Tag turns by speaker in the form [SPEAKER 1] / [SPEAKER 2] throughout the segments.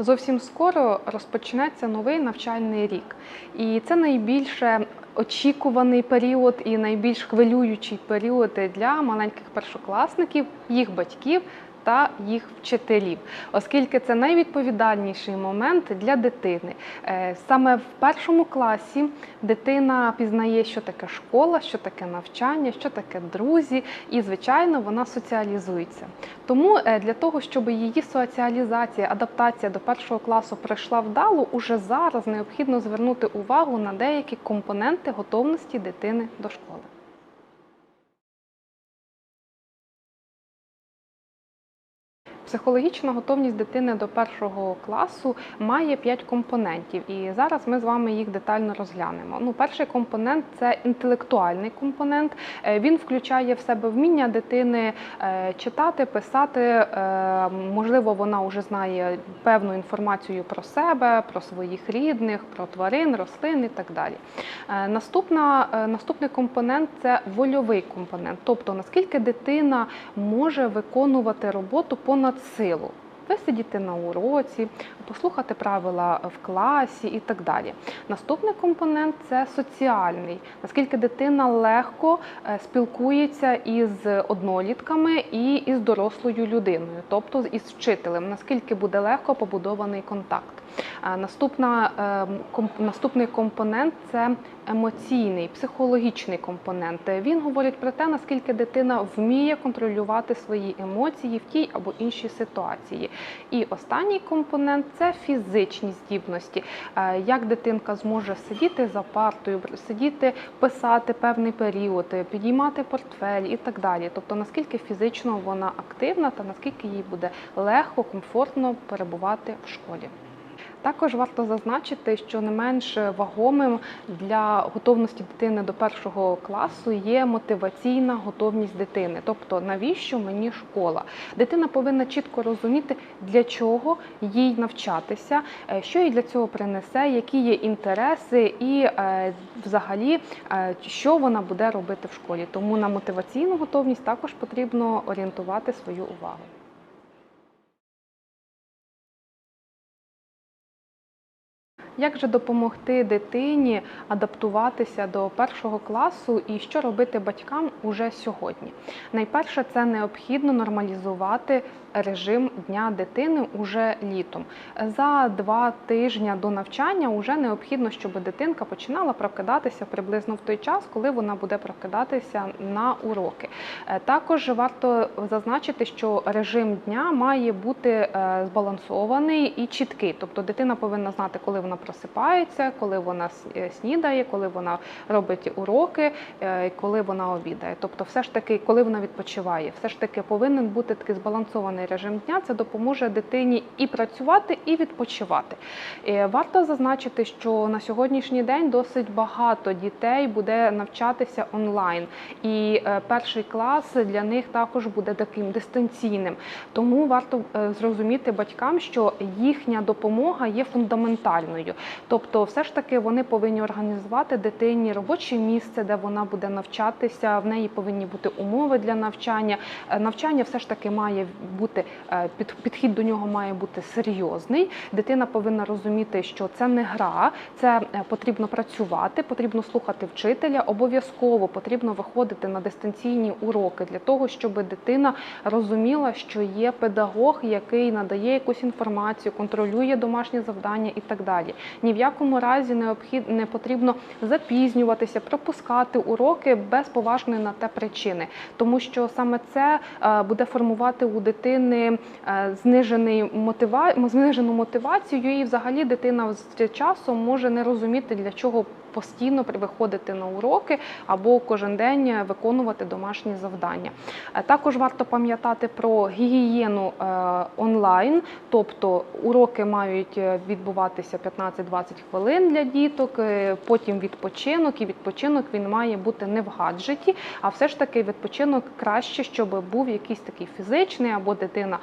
[SPEAKER 1] Зовсім скоро розпочнеться новий навчальний рік, і це найбільше очікуваний період і найбільш хвилюючий період для маленьких першокласників, їх батьків. Та їх вчителів, оскільки це найвідповідальніший момент для дитини. Е, Саме в першому класі дитина пізнає, що таке школа, що таке навчання, що таке друзі, і, звичайно, вона соціалізується. Тому е, для того, щоб її соціалізація, адаптація до першого класу пройшла вдало, уже зараз необхідно звернути увагу на деякі компоненти готовності дитини до школи. Психологічна готовність дитини до першого класу має 5 компонентів, і зараз ми з вами їх детально розглянемо. Ну, перший компонент це інтелектуальний компонент. Е, Він включає в себе вміння дитини е, читати, писати. е, Можливо, вона вже знає певну інформацію про себе, про своїх рідних, про тварин, рослин і так далі. Наступна, наступний компонент це вольовий компонент, тобто наскільки дитина може виконувати роботу понад силу. Висидіти на уроці, послухати правила в класі і так далі. Наступний компонент це соціальний, наскільки дитина легко е, спілкується із однолітками і із дорослою людиною, тобто із вчителем, наскільки буде легко побудований контакт. Е, Наступна, е, комп- наступний компонент це емоційний, психологічний компонент. Він говорить про те, наскільки дитина вміє контролювати свої емоції в тій або іншій ситуації. І останній компонент це фізичні здібності. Е, Як дитинка зможе сидіти за партою, сидіти, писати певний період, е, підіймати портфель і так далі. Тобто наскільки фізично вона активна та наскільки їй буде легко, комфортно перебувати в школі. Також варто зазначити, що не менш вагомим для готовності дитини до першого класу є мотиваційна готовність дитини. Тобто, навіщо мені школа? Дитина повинна чітко розуміти, для чого їй навчатися, е, що їй для цього принесе, які є інтереси, і е, взагалі е, що вона буде робити в школі. Тому на мотиваційну готовність також потрібно орієнтувати свою увагу. Як же допомогти дитині адаптуватися до першого класу і що робити батькам уже сьогодні? Найперше, це необхідно нормалізувати режим дня дитини уже літом. За два тижні до навчання вже необхідно, щоб дитинка починала прокидатися приблизно в той час, коли вона буде прокидатися на уроки. Е, Також варто зазначити, що режим дня має бути е, збалансований і чіткий. Тобто дитина повинна знати, коли вона просипається, коли вона е, снідає, коли вона робить уроки, е, коли вона обідає. Тобто, все ж таки, коли вона відпочиває, все ж таки повинен бути такий збалансований режим дня. Це допоможе дитині і працювати, і відпочивати. Е, Варто зазначити, що на сьогоднішній день досить багато дітей буде навчатися онлайн, і перший клас для них також буде таким дистанційним. Тому варто зрозуміти батькам, що їхня допомога є фундаментальною. Тобто, все ж таки вони повинні організувати дитині робоче місце, де вона буде навчатися. В неї повинні бути умови для навчання. Е, Навчання все ж таки має бути е, під підхід до нього має бути серйозний. Дитина повинна розуміти, що це не гра, це е, потрібно працювати, потрібно слухати вчителя. Обов'язково потрібно виходити на дистанційні уроки для того, щоб дитина розуміла, що є педагог, який надає якусь інформацію, контролює домашні завдання і так далі. Ні в якому разі не потрібно запізнюватися, пропускати уроки без поважної на те причини, тому що саме це е, буде формувати у дитини е, знижену мотивацію, і взагалі дитина з часом може не розуміти, для чого постійно виходити на уроки або кожен день виконувати домашні завдання. Е, Також варто пам'ятати про гігієну е, онлайн, тобто уроки мають е, відбуватися 15-20 хвилин для діток, потім відпочинок, і відпочинок він має бути не в гаджеті, а все ж таки відпочинок краще, щоб був якийсь такий фізичний, або дитина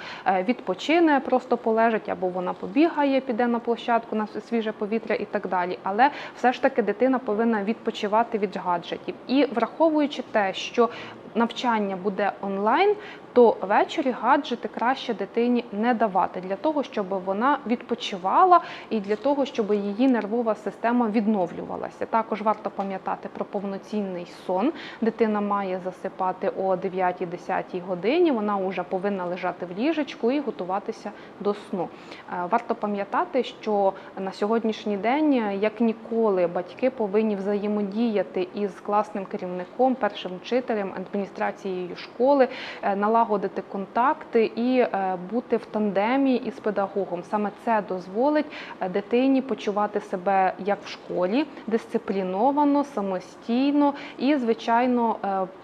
[SPEAKER 1] відпочине, просто полежить, або вона побігає, піде на площадку на свіже повітря і так далі. Але все ж таки дитина повинна відпочивати від гаджетів. І враховуючи те, що навчання буде онлайн, то ввечері гаджети краще дитині не давати для того, щоб вона відпочивала і для того, щоб її нервова система відновлювалася. Також варто пам'ятати про повноцінний сон. Дитина має засипати о 9-10 годині. Вона вже повинна лежати в ліжечку і готуватися до сну. Е, Варто пам'ятати, що на сьогоднішній день, е, як ніколи, батьки повинні взаємодіяти із класним керівником, першим вчителем, адміністрацією школи, е, налагодити контакти і е, бути в тандемі із педагогом. Саме це дозволить е, дитині почувати себе як в школі, дисципліновано, самостійно і, звичайно,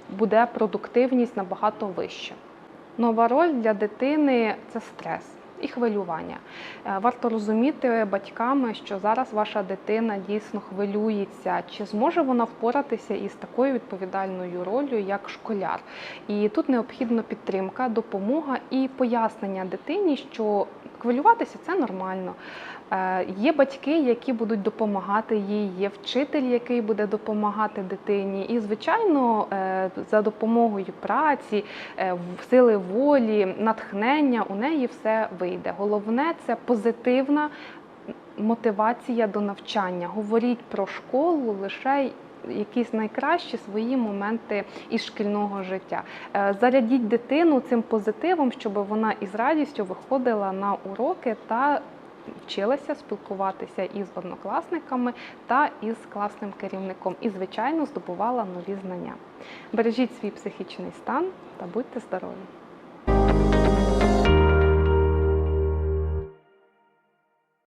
[SPEAKER 1] буде продуктивність набагато вища. Нова роль для дитини це стрес. І хвилювання. Е, Варто розуміти батьками, що зараз ваша дитина дійсно хвилюється, чи зможе вона впоратися із такою відповідальною ролью, як школяр. І тут необхідна підтримка, допомога і пояснення дитині, що хвилюватися це нормально. Е, Є батьки, які будуть допомагати їй, є вчитель, який буде допомагати дитині. І, звичайно, е, за допомогою праці, е, сили волі, натхнення у неї все вийде. Головне це позитивна мотивація до навчання. Говоріть про школу лише. Якісь найкращі свої моменти із шкільного життя. Е, Зарядіть дитину цим позитивом, щоб вона із радістю виходила на уроки та вчилася спілкуватися із однокласниками та із класним керівником. І, звичайно, здобувала нові знання. Бережіть свій психічний стан та будьте здорові!